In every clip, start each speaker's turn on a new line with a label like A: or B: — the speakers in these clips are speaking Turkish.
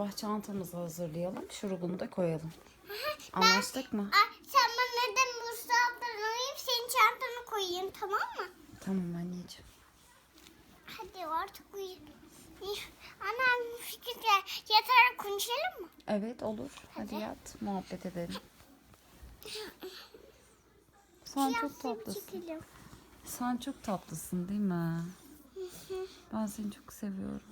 A: Sabah çantamızı hazırlayalım. Şurubunu da koyalım. Anlaştık mı?
B: Sen bana neden buzdolaplarını alayım senin çantana koyayım tamam mı?
A: Tamam anneciğim.
B: Hadi artık uyu. Annem bir fikirle yatarak konuşalım mı?
A: Evet olur. Hadi
B: Hadi.
A: yat. Muhabbet edelim. Sen çok tatlısın.
B: çekelim.
A: Sen çok tatlısın değil mi? Ben seni çok seviyorum.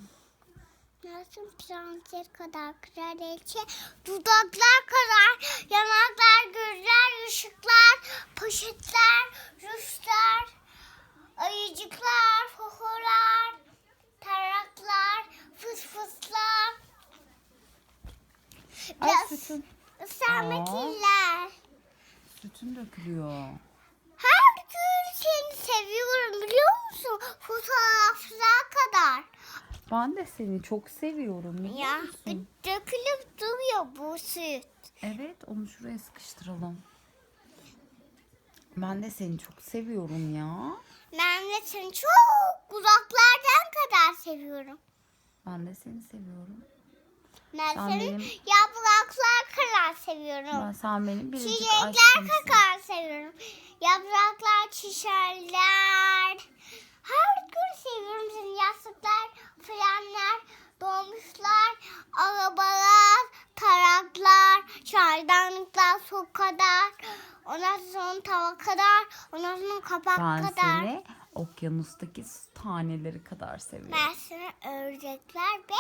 B: Nasıl prenses kadar kraliçe, dudaklar kadar, yanaklar, gözler, ışıklar, poşetler, rüzgar, ayıcıklar, foholar, taraklar, fısfıslar,
A: Ay
B: biraz
A: sütün.
B: ısırmakiller.
A: Sütün dökülüyor.
B: Her gün seni seviyorum biliyor musun? Fotoğraflar kadar.
A: Ben de seni çok seviyorum biliyor
B: Ya
A: musun?
B: dökülüp duruyor bu süt.
A: Evet onu şuraya sıkıştıralım. Ben de seni çok seviyorum ya.
B: Ben de seni çok uzaklardan kadar seviyorum.
A: Ben de seni seviyorum.
B: Ben
A: Sen
B: seni
A: benim-
B: yapraklar kadar seviyorum.
A: Ben sen benim biricik
B: Çiçekler
A: aşkımsın.
B: kadar seviyorum. Yapraklar, çiçekler. Her gün seviyorum seni. Yastıklar, Ondan sonra tava kadar. Ondan sonra kapak
A: Ben
B: kadar.
A: seni okyanustaki taneleri kadar seviyorum.
B: Ben sana ördekler ve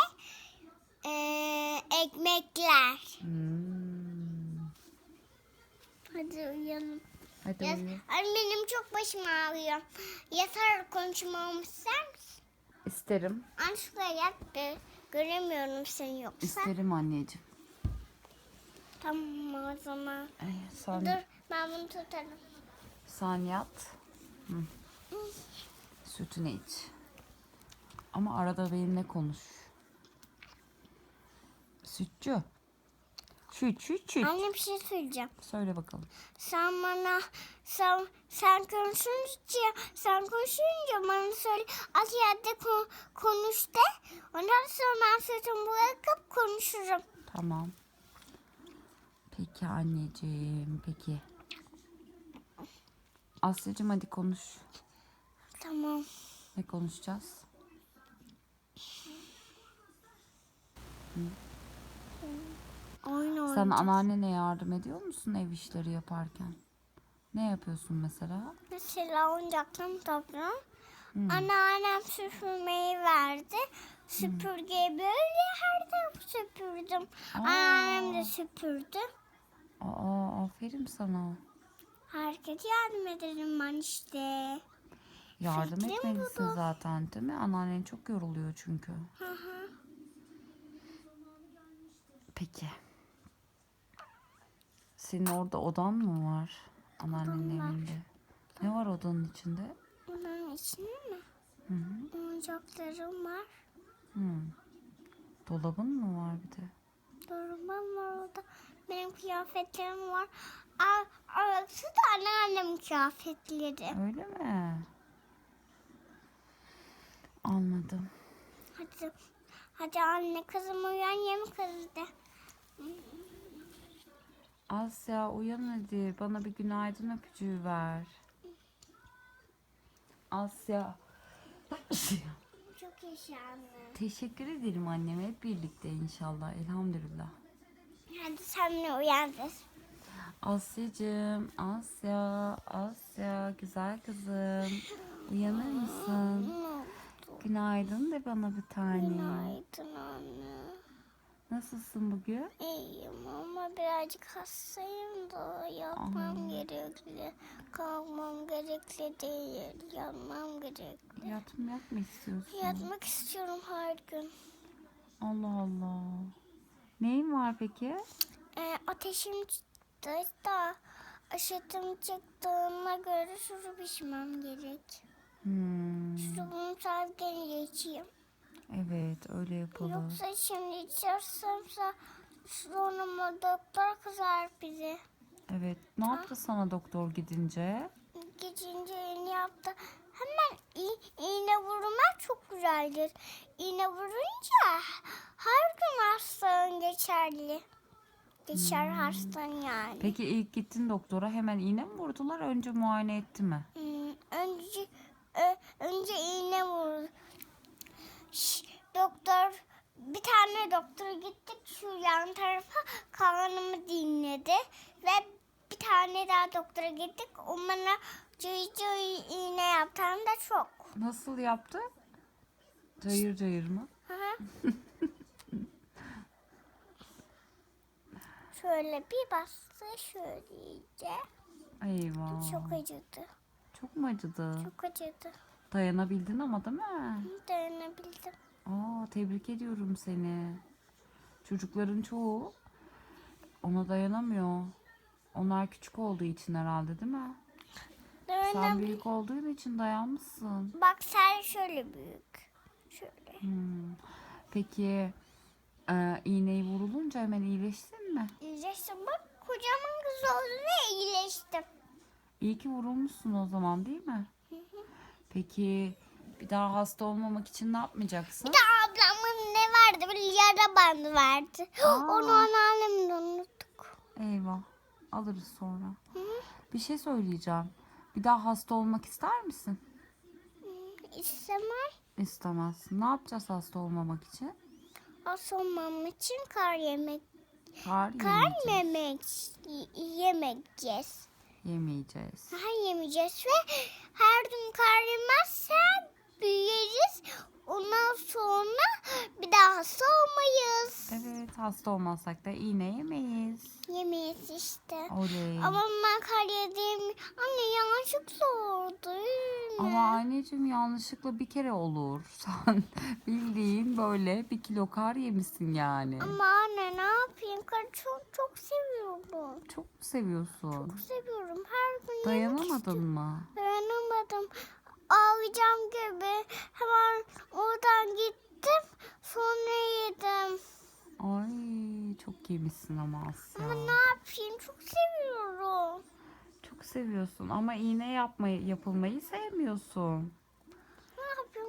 B: eee, ekmekler.
A: Hmm.
B: Hadi uyanın.
A: Hadi
B: Yat,
A: uyu.
B: Ay, benim çok başım ağrıyor. Yatar konuşmamı ister misin?
A: İsterim.
B: Anne şuraya yat. Göremiyorum seni yoksa.
A: İsterim anneciğim.
B: Tamam o zaman.
A: Ay, sen,
B: Dur ben bunu tutarım.
A: sen yat. Hı. Sütünü iç. Ama arada benimle konuş. Sütçü. Süt, süt, süt.
B: Anne bir şey söyleyeceğim.
A: Söyle bakalım.
B: Sen bana sen sen konuşunca sen konuşunca bana söyle az yerde kon, konuş de. Ondan sonra ben sözümü bırakıp konuşurum.
A: Tamam. Peki anneciğim, peki. Asya'cığım hadi konuş.
B: Tamam.
A: Ne konuşacağız?
B: Oyun
A: Sen
B: oynayacağız.
A: anneannene yardım ediyor musun ev işleri yaparken? Ne yapıyorsun mesela?
B: Mesela oyuncaklarımı topluyorum. Anneannem süpürmeyi verdi. Süpürgeyi böyle her tarafı süpürdüm. Anneannem de süpürdü.
A: Aa, aferin sana.
B: Herkese yardım ederim ben işte.
A: Yardım
B: Fikrim
A: etmelisin
B: budur.
A: zaten değil mi? Anneannen çok yoruluyor çünkü.
B: Hı hı.
A: Peki. Senin orada odan mı var? Anneannenin
B: Odam var.
A: evinde. Ne var odanın içinde?
B: Bunun içinde mi?
A: Hı hı.
B: Oyuncaklarım var.
A: Hı. Dolabın mı var bir de?
B: Dolabım var orada. Benim kıyafetlerim var. Aa, Orası da anneannemin kıyafetleri.
A: Öyle mi? Anladım.
B: Hadi. Hadi anne kızım uyan yemek hazırda.
A: Asya uyan hadi. Bana bir günaydın öpücüğü ver. Asya.
B: Çok anne.
A: Teşekkür ederim annem. Hep birlikte inşallah. Elhamdülillah.
B: Hadi sen de uyandır.
A: Asya'cığım, Asya, Asya, güzel kızım. Uyanır mısın? Günaydın de bana bir tane.
B: Günaydın anne.
A: Nasılsın bugün?
B: İyiyim ama birazcık hastayım da yatmam gerekli. Kalkmam gerekli değil. Yatmam gerekli.
A: Yat mı yat mı istiyorsun?
B: Yatmak istiyorum her gün.
A: Allah Allah. Neyin var peki?
B: Ee, ateşim çıktı da aşıtım çıktığına göre şurup içmem gerek.
A: Hmm,
B: Şurubumu sadece içeyim.
A: Evet öyle yapalım.
B: Yoksa şimdi içersem sonra doktor kızar bizi.
A: Evet. Ne yaptı sana doktor gidince?
B: Geçince yeni yaptı. Hemen iğne vurmak çok güzeldir. İğne vurunca her gün hastalığın geçerli. Geçer hastalığın yani.
A: Peki ilk gittin doktora hemen iğne mi vurdular önce muayene etti mi?
B: Hmm, önce ö- önce iğne vur. Doktor bir tane doktora gittik şu yan tarafa karnımı dinledi ve bir tane daha doktora gittik o bana cıy cıy iğne yaptı hem de çok.
A: Nasıl yaptı? Cayır cayır mı?
B: Hı hı. şöyle bir bastı şöyle iyice.
A: Eyvah.
B: Çok acıdı.
A: Çok mu acıdı?
B: Çok acıdı.
A: Dayanabildin ama değil mi?
B: Dayanabildim.
A: Aa, tebrik ediyorum seni. Çocukların çoğu ona dayanamıyor. Onlar küçük olduğu için herhalde değil mi? Sen büyük olduğun için dayanmışsın.
B: Bak sen şöyle büyük. Şöyle.
A: Hmm. Peki e, iğneyi vurulunca hemen iyileştin mi?
B: İyileştim bak kocaman kız oldu ve iyileştim.
A: İyi ki vurulmuşsun o zaman değil mi? Peki bir daha hasta olmamak için ne yapmayacaksın?
B: Bir de ablamın ne vardı? Bir yara bandı vardı.
A: Aa.
B: Onu anneannemle unuttuk.
A: Eyvah. Alırız sonra.
B: Hı.
A: Bir şey söyleyeceğim. Bir daha hasta olmak ister misin?
B: İstemem.
A: İstemezsin. Ne yapacağız hasta olmamak için?
B: Asılmam için kar yemek.
A: Kar
B: Kar
A: yemeyeceğiz.
B: yemek y- yemeyeceğiz. Kar yemeyeceğiz ve her gün kar yemezsen büyüyeriz. Ondan sonra bir daha hasta olmayız.
A: Evet hasta olmazsak da iğne yemeyiz.
B: Yemeyiz işte.
A: Oley.
B: Ama ben kar yedim. Anne yanlışlıkla oldu.
A: Ama anneciğim yanlışlıkla bir kere olur. Sen bildiğin böyle bir kilo kar yemişsin yani.
B: Ama anne ne yapayım? Karı çok çok seviyorum.
A: Çok mu seviyorsun?
B: Çok seviyorum. Her gün
A: Dayanamadın mı?
B: Dayanamadım. Ağlayacağım gibi. Hemen oradan gittim. Sonra yedim.
A: Ay çok yemişsin ama Asya.
B: Ama ne yapayım? Çok seviyorum.
A: Çok seviyorsun ama iğne yapmayı yapılmayı sevmiyorsun.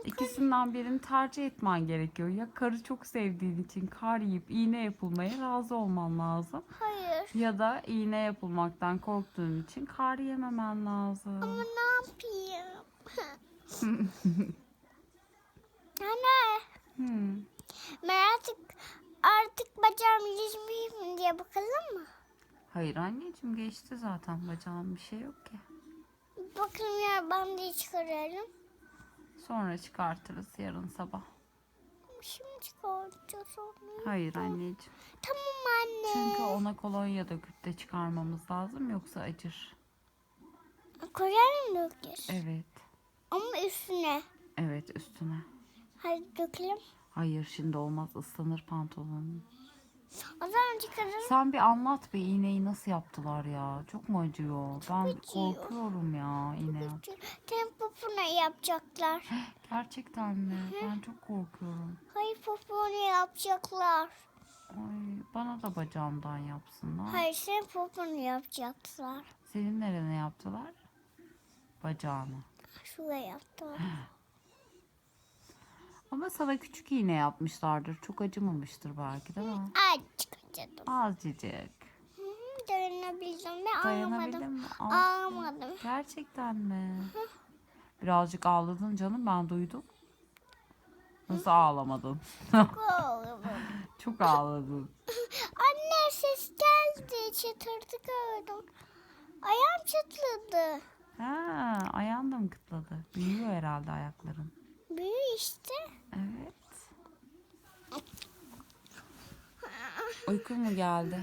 A: İkisinden birini tercih etmen gerekiyor. Ya karı çok sevdiğin için kar yiyip iğne yapılmaya razı olman lazım.
B: Hayır.
A: Ya da iğne yapılmaktan korktuğun için kar yememen lazım.
B: Ama ne yapayım? Anne.
A: Hmm.
B: Ben artık artık bacağım yüzmeyeyim mi diye bakalım mı?
A: Hayır anneciğim geçti zaten bacağın bir şey yok ki.
B: Bakalım ya bandı çıkaralım.
A: Sonra çıkartırız yarın sabah.
B: Şimdi çıkartacağız onu.
A: Hayır anneciğim.
B: Tamam anne.
A: Çünkü ona kolonya döküp de çıkarmamız lazım yoksa acır.
B: Koyalım mı dökeceğiz?
A: Evet.
B: Ama üstüne.
A: Evet üstüne.
B: Hadi dökelim.
A: Hayır şimdi olmaz ıslanır pantolonun.
B: O zaman çıkaralım.
A: Sen bir anlat bir iğneyi nasıl yaptılar ya. Çok mu acıyor? Ben
B: acıyor.
A: korkuyorum ya iğne.
B: Senin popona yapacaklar.
A: Gerçekten mi? Ben çok korkuyorum.
B: Hayır popona yapacaklar.
A: Ay, bana da bacağımdan yapsınlar.
B: Hayır senin popona yapacaklar.
A: Senin nerene yaptılar? Bacağını.
B: Şuraya yaptılar.
A: Ama sana küçük iğne yapmışlardır. Çok acımamıştır belki değil mi?
B: Azıcık acıdım.
A: Azıcık.
B: Dayanabildim ve
A: Dayanabildin
B: ağlamadım.
A: mi?
B: Ağlamadım.
A: Gerçekten mi? Birazcık ağladın canım ben duydum. Nasıl ağlamadın?
B: Ağlamadım.
A: Çok ağladın.
B: Anne ses geldi. Çatırtı gördüm. Ayağım çatladı.
A: Ha, ayağın da mı kıtladı? Büyüyor herhalde ayakların.
B: Büyü işte.
A: Evet. Uykun mu geldi?